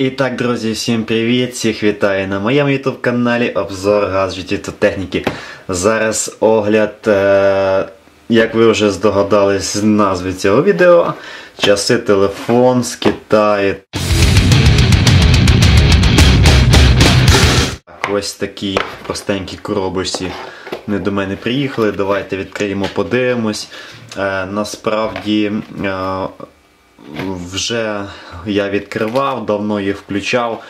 І так, друзі, всім привіт! Всіх вітаю на моєму YouTube каналі Обзор гаджетів та техніки. Зараз огляд, е, як ви вже здогадались з назви цього відео, часи телефон з Китаю. Ось такі простенькі коробочці не до мене приїхали. Давайте відкриємо, подивимось. Е, насправді. Е, вже я відкривав, давно їх включав.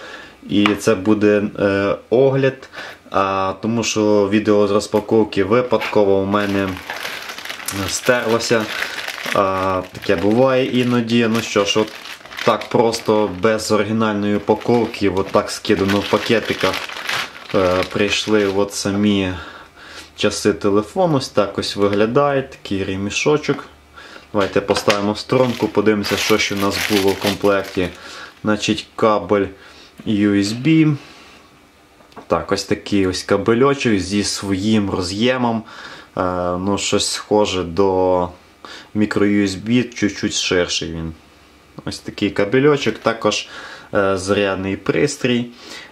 І це буде е, огляд, а, тому що відео з розпаковки випадково у мене стерлося. А, Таке буває іноді. Ну що ж, от так просто без оригінальної упаковки, от так скидано в пакетиках. Е, прийшли от самі часи телефону. Ось так ось виглядає такий ремішочок. Давайте поставимо в сторонку, подивимося, що ще у нас було в комплекті. Значить, кабель USB. Так, ось такий ось кабельочок зі своїм роз'ємом. Е, ну, Щось схоже до мікро-USB, чуть-чуть ширший він. Ось такий кабельочок, також е, зарядний пристрій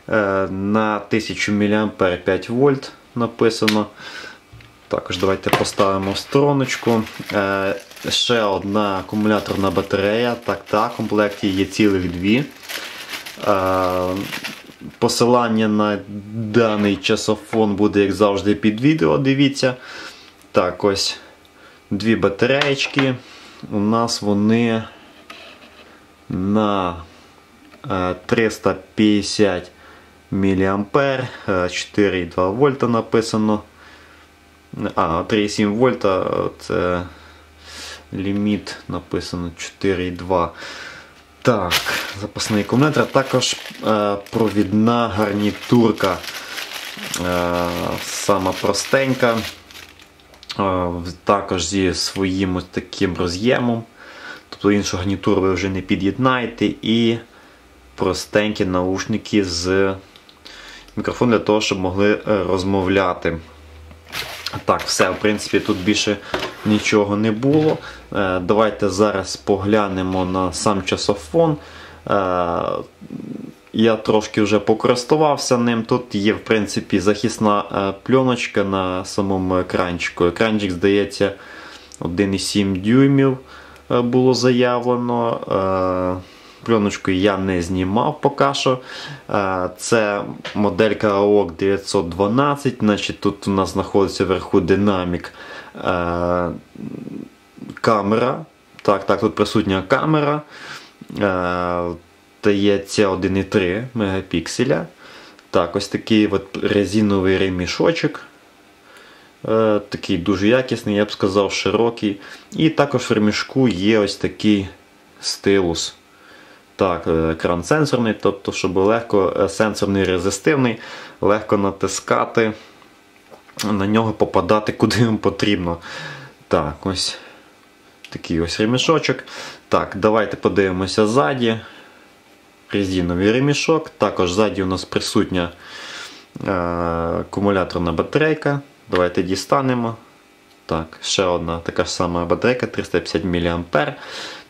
е, на 1000 мА 5 вольт написано. Також давайте поставимо в стороночку. Е, ще одна акумуляторна батарея. Так, так, в комплекті є цілих дві. Е, посилання на даний часофон буде, як завжди, під відео. Дивіться. Так, ось дві батареєчки. У нас вони на 350 мА, 4,2 вольта написано. А, 3,7 вольта це ліміт написано 4,2. Так, запасний акумулятор, також е, провідна гарнітурка. Е, сама простенька. Е, також зі своїм ось таким роз'ємом. Тобто іншу гарнітуру ви вже не під'єднаєте. І простенькі наушники з мікрофоном для того, щоб могли е, розмовляти. Так, все, в принципі, тут більше нічого не було. Е, давайте зараз поглянемо на сам часофон. Е, я трошки вже покористувався ним. Тут є в принципі, захисна е, пленочка на самому екранчику. Екранчик, здається, 1,7 дюймів було заявлено. Пленочку я не знімав поки що. Це моделька AOC 912. Значить, Тут у нас знаходиться вверху динамік камера. Так, так, Тут присутня камера. Дається 1,3 мегапікселя. Так, ось такий от резиновий ремішочок. Такий дуже якісний, я б сказав, широкий. І також в ремішку є ось такий стилус. Так, е, екран сенсорний, тобто, щоб легко е, сенсорний резистивний, легко натискати, на нього попадати куди вам потрібно. Так, ось такий ось ремішочок. Так, давайте подивимося ззаді. Резиновий ремішок. Також ззаді у нас присутня е, акумуляторна батарейка. Давайте дістанемо. Так, ще одна така ж сама батарейка 350 мА.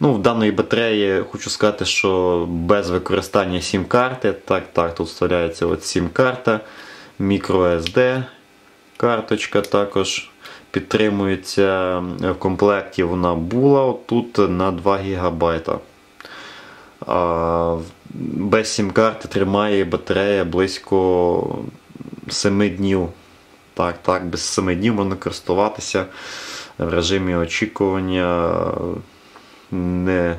Ну, В даної батареї хочу сказати, що без використання сім-карти. Так, так, тут вставляється от сім-карта, microSD карточка також підтримується в комплекті. Вона була тут на 2 ГБ. А без сім-карти тримає батарея близько 7 днів. Так, так, без 7 днів можна користуватися в режимі очікування, не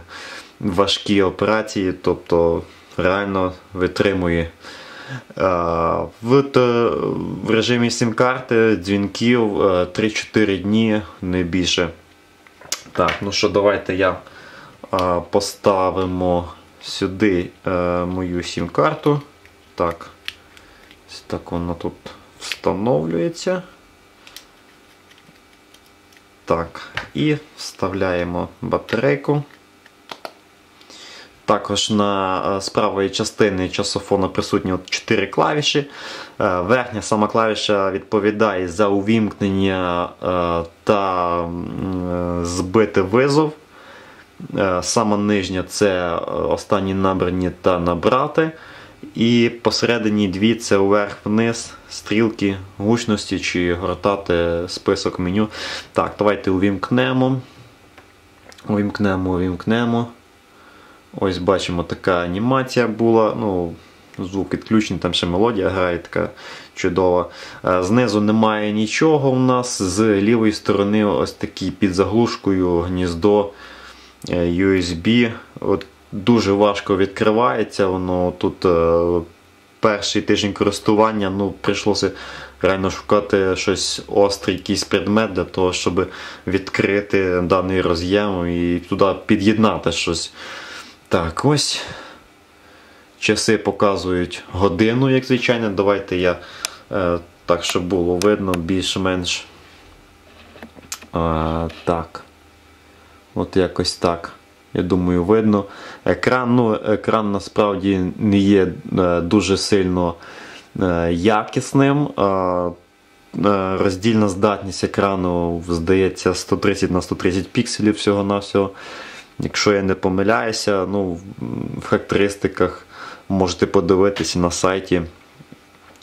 важкі операції, тобто реально витримує. В в режимі сім-карти дзвінків 3-4 дні, не більше. Так, ну що, давайте я поставимо сюди мою сім-карту. Так, так воно тут встановлюється. Так, і вставляємо батарейку. Також на е, з правої частини часофона присутні 4 клавіші. Е, верхня сама клавіша відповідає за увімкнення е, та збити визов. Е, Сама нижня це е, останні набрані та набрати. І посередині дві це вверх-вниз, стрілки, гучності чи гортати список меню. Так, давайте увімкнемо. Увімкнемо, увімкнемо. Ось бачимо, така анімація була. Ну, Звук відключений, там ще мелодія грає така чудова. Е, Знизу немає нічого у нас. З лівої сторони ось такий під заглушкою гніздо е, USB. От Дуже важко відкривається. Воно тут е, перший тиждень користування ну, прийшлося реально шукати щось острий, якийсь предмет для того, щоб відкрити даний роз'єм і туди під'єднати щось. Так, ось. Часи показують годину, як звичайно. Давайте я е, так, щоб було видно більш-менш. Е, так. От якось так. Я думаю, видно. Екран ну, екран насправді не є е, дуже сильно е, якісним. Е, е, роздільна здатність екрану, здається, 130 на 130 пікселів всього-навсього. Якщо я не помиляюся, ну, в- характеристиках можете подивитися на сайті.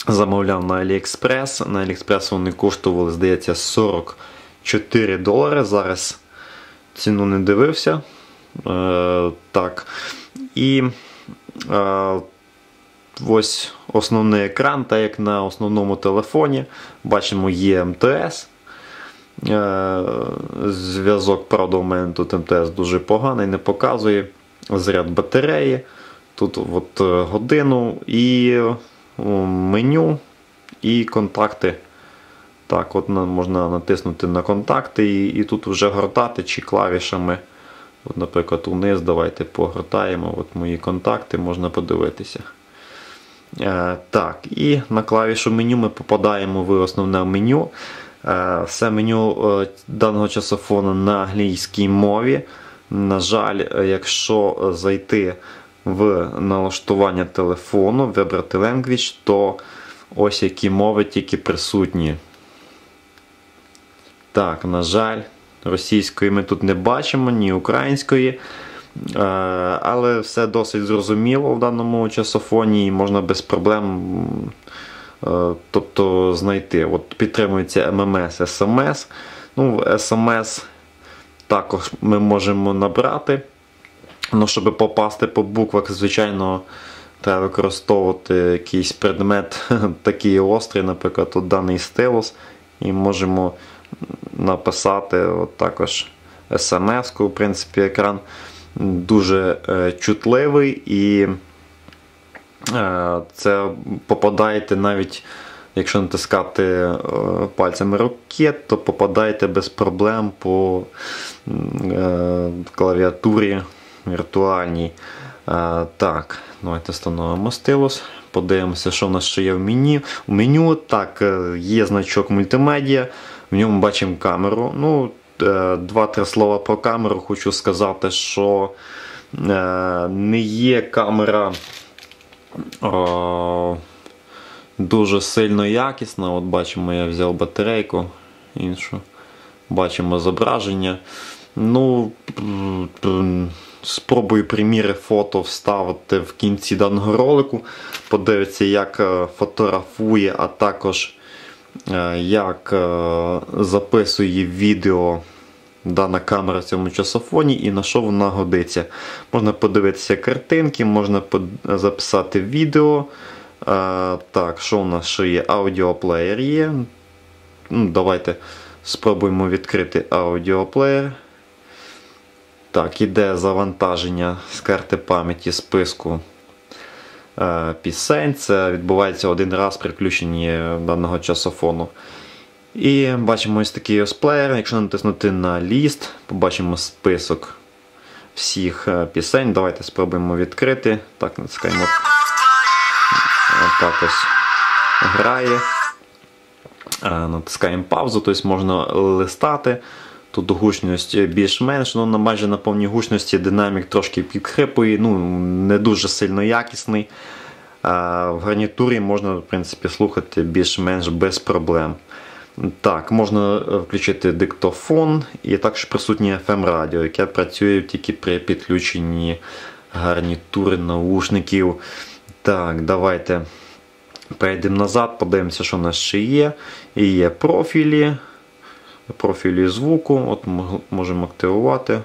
Замовляв на AliExpress. На AliExpress вони коштували, здається, 44 долари. Зараз ціну не дивився. Е, так. І е, ось основний екран, так як на основному телефоні. Бачимо, є МТС. Е, Зв'язок, правда, у мене тут МТС дуже поганий, не показує. Заряд батареї. Тут от е, годину і меню і контакти. Так, от можна натиснути на контакти і, і тут вже гортати чи клавішами. От, наприклад, униз давайте погортаємо. От мої контакти можна подивитися. Е, так, і на клавішу меню ми попадаємо в основне меню. Е, все меню е, даного часофону на англійській мові. На жаль, е, якщо зайти в налаштування телефону, вибрати language, то ось які мови тільки присутні. Так, на жаль, російської ми тут не бачимо, ні української. Але все досить зрозуміло в даному часофоні і можна без проблем тобто, знайти. От Підтримується MMS, SMS. Ну, SMS також ми можемо набрати. Ну, щоб попасти по буквах, звичайно, треба використовувати якийсь предмет такий острий, наприклад, от даний стилус. І можемо написати от також смс-ку. В принципі, екран дуже е, чутливий і е, це попадаєте навіть. Якщо натискати е, пальцями руки, то попадаєте без проблем по е, клавіатурі віртуальній. Е, так, давайте встановимо стилус. Подивимося, що в нас ще є в меню. У меню так, е, є значок мультимедіа, в ньому бачимо камеру. Ну, е, Два-три слова про камеру. Хочу сказати, що е, не є камера. О, дуже сильно якісна. От бачимо, я взяв батарейку іншу. Бачимо зображення. Ну, спробую приміри фото вставити в кінці даного ролику. Подивитися, як е, фотографує, а також е, як е, записує відео дана камера в цьому часофоні і на що вона годиться. Можна подивитися картинки, можна записати відео. Так, що у нас ще є? Аудіоплеєр є. Ну, Давайте спробуємо відкрити аудіоплеєр. Так, іде завантаження з карти пам'яті списку е, пісень. Це відбувається один раз при включенні даного часофону. І бачимо ось такий ось плеєр. Якщо натиснути на ліст, побачимо список всіх е, пісень. Давайте спробуємо відкрити. Так, натискаємо. Так ось грає. Е, Натискаємо паузу, тобто можна листати. Тут гучність більш-менш, ну майже на повній гучності динамік трошки підхрипує, ну не дуже сильно якісний. А в гарнітурі можна в принципі, слухати більш-менш без проблем. Так, можна е, включити диктофон і також присутнє FM радіо, яке працює тільки при підключенні гарнітури наушників. Так, давайте перейдемо назад, подивимося, що у нас ще є. І є профілі. Профілі звуку. От можемо активувати.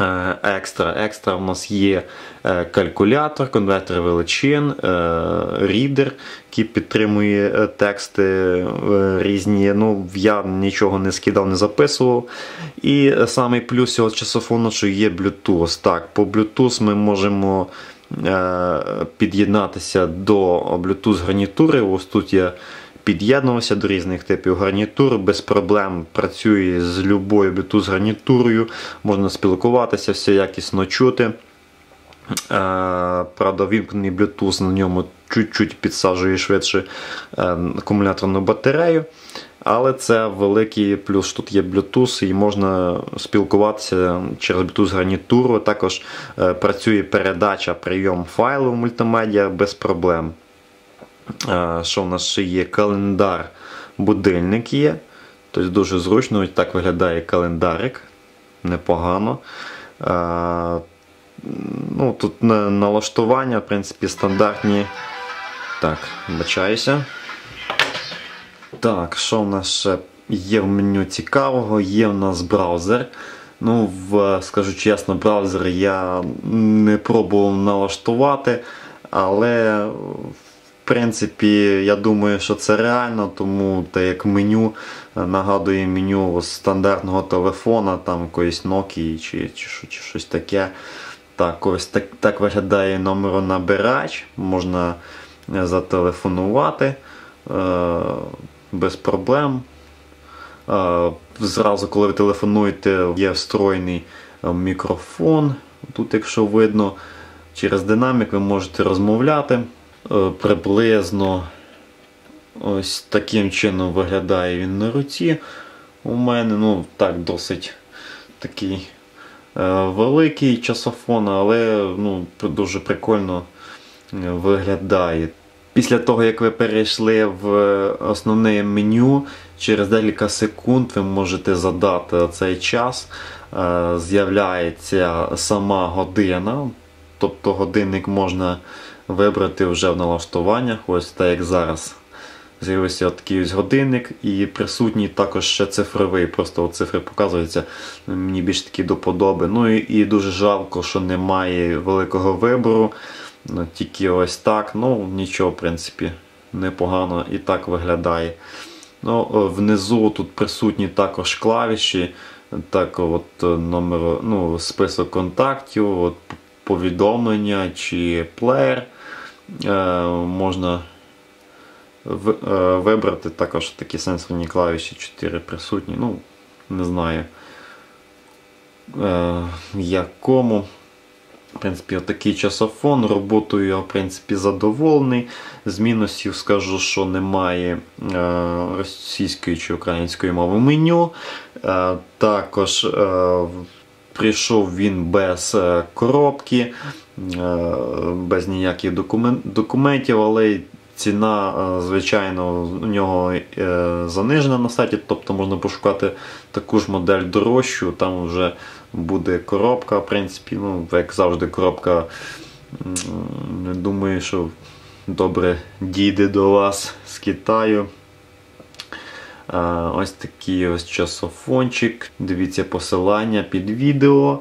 Е, Екстра. Екстра у нас є е, калькулятор, конвертер величин, е, рідер, який підтримує тексти різні. Ну, я нічого не скидав, не записував. І самий плюс цього часофону, що є Bluetooth. Так, по Bluetooth ми можемо під'єднатися до Bluetooth гарнітури. Ось тут я під'єднувався до різних типів гарнітур, без проблем працює з любою Bluetooth гарнітурою, можна спілкуватися, все якісно чути. Е, Правда, вімкнений Bluetooth на ньому чуть-чуть підсаджує швидше е, акумуляторну батарею. Але це великий плюс. що Тут є Bluetooth і можна спілкуватися через Bluetooth гарнітуру. Також е, працює передача прийом файлу в мультимедіа без проблем. Е, Що в нас ще є? Календар, будильник є. Тобто дуже зручно, ось так виглядає календарик. Непогано. Е, Ну, тут налаштування, в принципі, стандартні. Так, бачаюся. Так, що в нас ще є в меню цікавого? Є в нас браузер. Ну, в, скажу чесно, браузер я не пробував налаштувати, але принципі, я думаю, що це реально, тому те як меню е, нагадує меню стандартного телефона, там якоїсь Nokia чи, чи, що- чи щось таке. Так, ось так, так виглядає номеронабирач, можна е, зателефонувати е, без проблем. Е, Зразу, коли ви телефонуєте, є встроєний е, мікрофон. Тут, якщо видно, через динамік ви можете розмовляти. Е, Приблизно ось таким чином виглядає він на руці. У мене ну, так досить такий е, великий часофон, але ну, дуже прикольно е, виглядає. Після того, як ви перейшли в основне меню, через декілька секунд ви можете задати цей час. З'являється сама година. Тобто годинник можна вибрати вже в налаштуваннях, ось так як зараз. З'явився такий ось годинник і присутній також ще цифровий. Просто цифри показуються. Мені більш такі до подоби. Ну і, і дуже жалко, що немає великого вибору. Ну, тільки ось так. Ну, нічого, в принципі, непогано і так виглядає. Ну, внизу тут присутні також клавіші. Так, от е, номер, ну, список контактів, от, повідомлення чи плеєр. Е, можна е, вибрати також такі сенсорні клавіші 4 присутні. Ну, не знаю е, якому. В принципі, отакий часофон. Роботою я, в принципі, задоволений. З мінусів скажу, що немає російської чи української мови меню. Також прийшов він без коробки, без ніяких документів, але ціна, е, звичайно, у нього е, занижена на сайті, тобто можна пошукати таку ж модель дорожчу, там вже буде коробка, в принципі, ну, як завжди, коробка. Думаю, що добре дійде до вас з Китаю. Ось такий ось часофончик. Дивіться посилання під відео.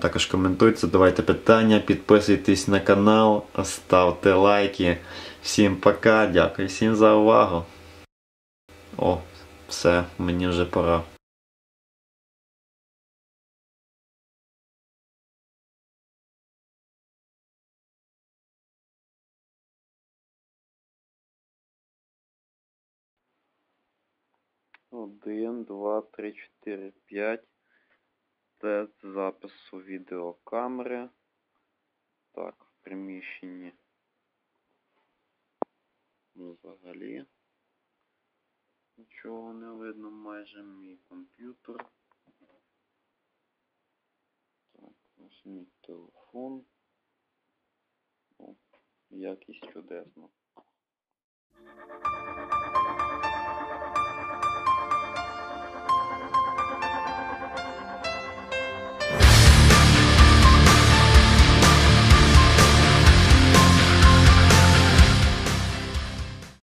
Також коментуйте, задавайте питання, підписуйтесь на канал, ставте лайки. Всім пока, дякую всім за увагу. О, все, мені вже пора. Один, два, три, чотири, п'ять. Тест запису відеокамери. Так, в приміщенні. Ну, взагалі. Нічого не видно, майже мій комп'ютер. Так, ось мій телефон. О, якість чудесна.